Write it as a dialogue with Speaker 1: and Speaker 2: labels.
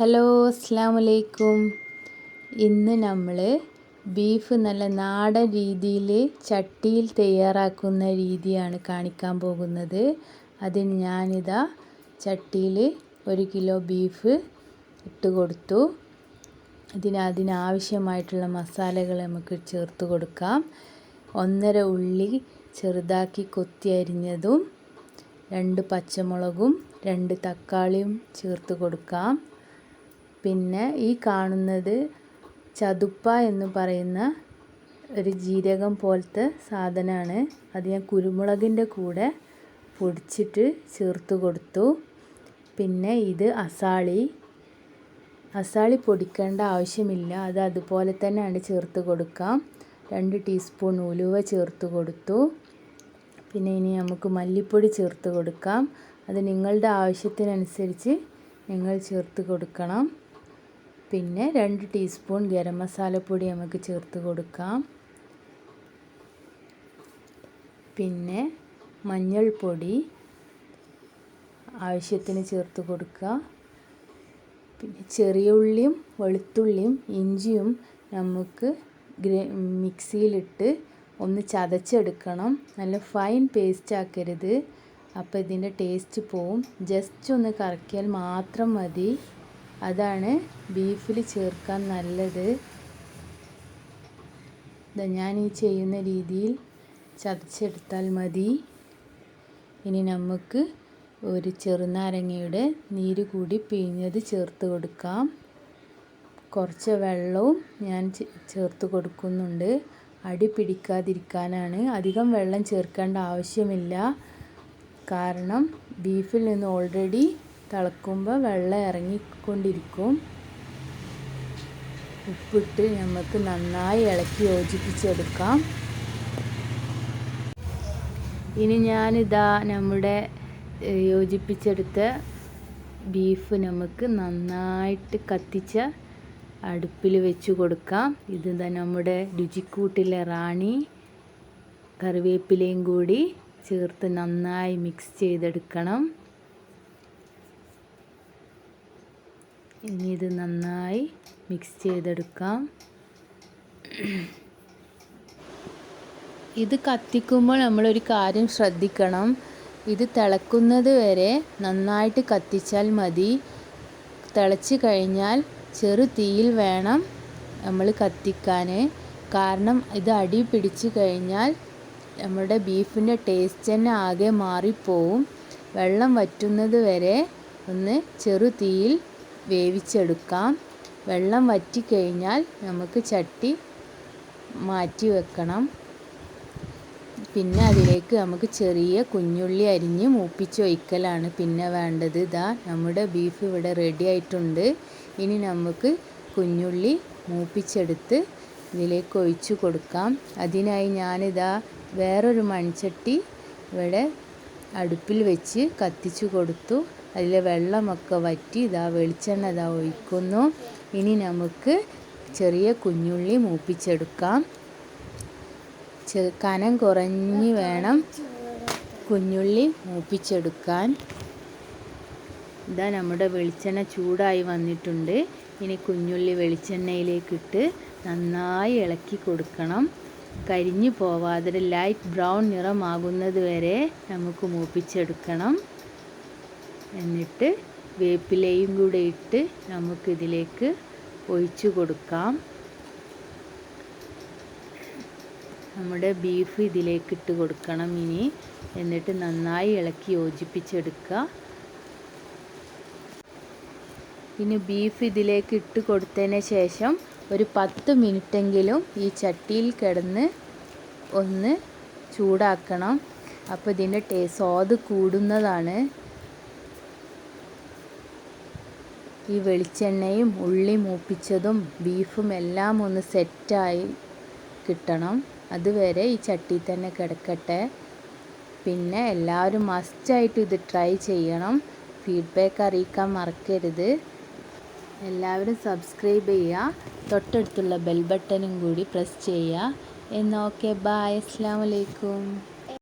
Speaker 1: Hello അസ്സാം വലൈക്കും ഇന്ന് നമ്മൾ ബീഫ് നല്ല നാടൻ രീതിയിൽ ചട്ടിയിൽ തയ്യാറാക്കുന്ന രീതിയാണ് കാണിക്കാൻ പോകുന്നത്. അതിന് ഞാനിതാ ചട്ടിയിൽ ഒരു കിലോ ബീഫ് ഇട്ട് കൊടുത്തു. ഇതിന് അതിനാവശ്യമായിട്ടുള്ള മസാലകൾ നമുക്ക് ചേർത്ത് കൊടുക്കാം. ഒന്നര ഉള്ളി ചെറുതാക്കി കൊത്തി അരിഞ്ഞതും രണ്ട് പച്ചമുളകും രണ്ട് തക്കാളിയും ചേർത്ത് കൊടുക്കാം. പിന്നെ ഈ കാണുന്നത് ചതുപ്പ എന്ന് പറയുന്ന ഒരു ജീരകം പോലത്തെ സാധനമാണ് അത് ഞാൻ കുരുമുളകിന്റെ കൂടെ പൊടിച്ചിട്ട് ചേർത്ത് കൊടുത്തു. പിന്നെ ഇത് അസാളി. അസാളി പൊടിക്കേണ്ട ആവശ്യമില്ല. അത് അതുപോലെ തന്നെയാണ് ചേർത്ത് കൊടുക്കാം. രണ്ട് ടീസ്പൂൺ ഉലുവ ചേർത്ത് കൊടുത്തു. പിന്നെ ഇനി നമുക്ക് മല്ലിപ്പൊടി ചേർത്ത് കൊടുക്കാം. അത് നിങ്ങളുടെ ആവശ്യത്തിനനുസരിച്ച് നിങ്ങൾ ചേർത്ത് കൊടുക്കണം. പിന്നെ രണ്ട് ടീസ്പൂൺ ഗരം മസാലപ്പൊടി നമുക്ക് ചേർത്ത് കൊടുക്കാം. പിന്നെ മഞ്ഞൾപ്പൊടി ആവശ്യത്തിന് ചേർത്ത് കൊടുക്കുക. പിന്നെ ചെറിയ ഉള്ളിയും വെളുത്തുള്ളിയും ഇഞ്ചിയും നമുക്ക് മിക്സിയിലിട്ട് ഒന്ന് ചതച്ചെടുക്കണം. നല്ല ഫൈൻ പേസ്റ്റ് ആക്കരുത്. അപ്പോൾ ഇതിന്റെ ടേസ്റ്റ് പോവും. ജസ്റ്റ് ഒന്ന് കറക്കിയാൽ മാത്രം മതി. അതാണ് ബീഫിൽ ചേർക്കാൻ നല്ലത്. ഞാൻ ഈ ചെയ്യുന്ന രീതിയിൽ ചതച്ചെടുത്താൽ മതി. ഇനി നമുക്ക് ഒരു ചെറുനാരങ്ങയുടെ നീര് കൂടി പിഴിഞ്ഞത് ചേർത്ത് കൊടുക്കാം. കുറച്ച് വെള്ളവും ഞാൻ ചേർത്ത് കൊടുക്കുന്നുണ്ട്. അടി പിടിക്കാതിരിക്കാനാണ്. അധികം വെള്ളം ചേർക്കേണ്ട ആവശ്യമില്ല. കാരണം ബീഫിൽ നിന്ന് ഓൾറെഡി തിളക്കുമ്പോൾ വെള്ളം ഇറങ്ങിക്കൊണ്ടിരിക്കും. ഉപ്പിട്ട് നമുക്ക് നന്നായി ഇളക്കി യോജിപ്പിച്ചെടുക്കാം. ഇനി ഞാനിതാ നമ്മുടെ യോജിപ്പിച്ചെടുത്ത ബീഫ് നമുക്ക് നന്നായിട്ട് കത്തിച്ച അടുപ്പിൽ വെച്ച് കൊടുക്കാം. ഇത് നമ്മുടെ രുചിക്കൂട്ടിലെ റാണി കറിവേപ്പിലയും കൂടി ചേർത്ത് നന്നായി മിക്സ് ചെയ്തെടുക്കണം. ഇനി ഇത് നന്നായി മിക്സ് ചെയ്തെടുക്കാം. ഇത് കത്തിക്കുമ്പോൾ നമ്മളൊരു കാര്യം ശ്രദ്ധിക്കണം. ഇത് തിളക്കുന്നത് വരെ നന്നായിട്ട് കത്തിച്ചാൽ മതി. തിളച്ച് കഴിഞ്ഞാൽ ചെറു തീയിൽ വേണം നമ്മൾ കത്തിക്കാൻ കാരണം ഇത് അടി പിടിച്ച് കഴിഞ്ഞാൽ നമ്മുടെ ബീഫിന്റെ ടേസ്റ്റ് തന്നെ ആകെ മാറിപ്പോവും. വെള്ളം വറ്റുന്നത് വരെ ഒന്ന് ചെറു തീയിൽ വേവിച്ചെടുക്കാം. വെള്ളം വറ്റിക്കഴിഞ്ഞാൽ നമുക്ക് ചട്ടി മാറ്റി വെക്കണം. പിന്നെ അതിലേക്ക് നമുക്ക് ചെറിയ കുഞ്ഞുള്ളി അരിഞ്ഞ് മൂപ്പിച്ച് ഒഴിക്കലാണ് പിന്നെ വേണ്ടത്. ഇതാ നമ്മുടെ ബീഫ് ഇവിടെ റെഡി ആയിട്ടുണ്ട്. ഇനി നമുക്ക് കുഞ്ഞുള്ളി മൂപ്പിച്ചെടുത്ത് ഇതിലേക്ക് ഒഴിച്ചു കൊടുക്കാം. അതിനായി ഞാനിതാ വേറൊരു മൺചട്ടി ഇവിടെ അടുപ്പിൽ വെച്ച് കത്തിച്ചു കൊടുത്തു. അതിലെ വെള്ളമൊക്കെ വറ്റി ഇതാ വെളിച്ചെണ്ണ ഇതാ ഒഴിക്കുന്നു. ഇനി നമുക്ക് ചെറിയ കുഞ്ഞുള്ളി മൂപ്പിച്ചെടുക്കാം. കനം കുറഞ്ഞ് വേണം കുഞ്ഞുള്ളി മൂപ്പിച്ചെടുക്കാൻ. ഇതാ നമ്മുടെ വെളിച്ചെണ്ണ ചൂടായി വന്നിട്ടുണ്ട്. ഇനി കുഞ്ഞുള്ളി വെളിച്ചെണ്ണയിലേക്കിട്ട് നന്നായി ഇളക്കി കൊടുക്കണം. കരിഞ്ഞു പോവാതെ ലൈറ്റ് ബ്രൗൺ നിറമാകുന്നത് വരെ നമുക്ക് മൂപ്പിച്ചെടുക്കണം. എന്നിട്ട് വേപ്പിലയും കൂടെ ഇട്ട് നമുക്കിതിലേക്ക് ഒഴിച്ച് കൊടുക്കാം. നമ്മുടെ ബീഫ് ഇതിലേക്ക് ഇട്ട് കൊടുക്കണം ഇനി. എന്നിട്ട് നന്നായി ഇളക്കി യോജിപ്പിച്ചെടുക്കുക. ഇനി ബീഫ് ഇതിലേക്ക് ഇട്ട് കൊടുത്തതിന് ശേഷം ഒരു പത്ത് മിനിറ്റെങ്കിലും ഈ ചട്ടിയിൽ കിടന്ന് ഒന്ന് ചൂടാക്കണം. അപ്പോൾ ഇതിന്റെ ടേ സ്വാദ് കൂടുന്നതാണ്. ഈ വെളിച്ചെണ്ണയും ഉള്ളി മൂപ്പിച്ചതും ബീഫും എല്ലാം ഒന്ന് സെറ്റായി കിട്ടണം. അതുവരെ ഈ ചട്ടി തന്നെ കിടക്കട്ടെ. പിന്നെ എല്ലാവരും മസ്റ്റായിട്ട് ഇത് ട്രൈ ചെയ്യണം. ഫീഡ്ബാക്ക് അറിയിക്കാൻ മറക്കരുത്. എല്ലാവരും സബ്സ്ക്രൈബ് ചെയ്യുക. തൊട്ടടുത്തുള്ള ബെൽ ബട്ടണും കൂടി പ്രസ് ചെയ്യുക. എന്നാൽ ഓക്കെ ബായ് അസ്സാം വലൈക്കും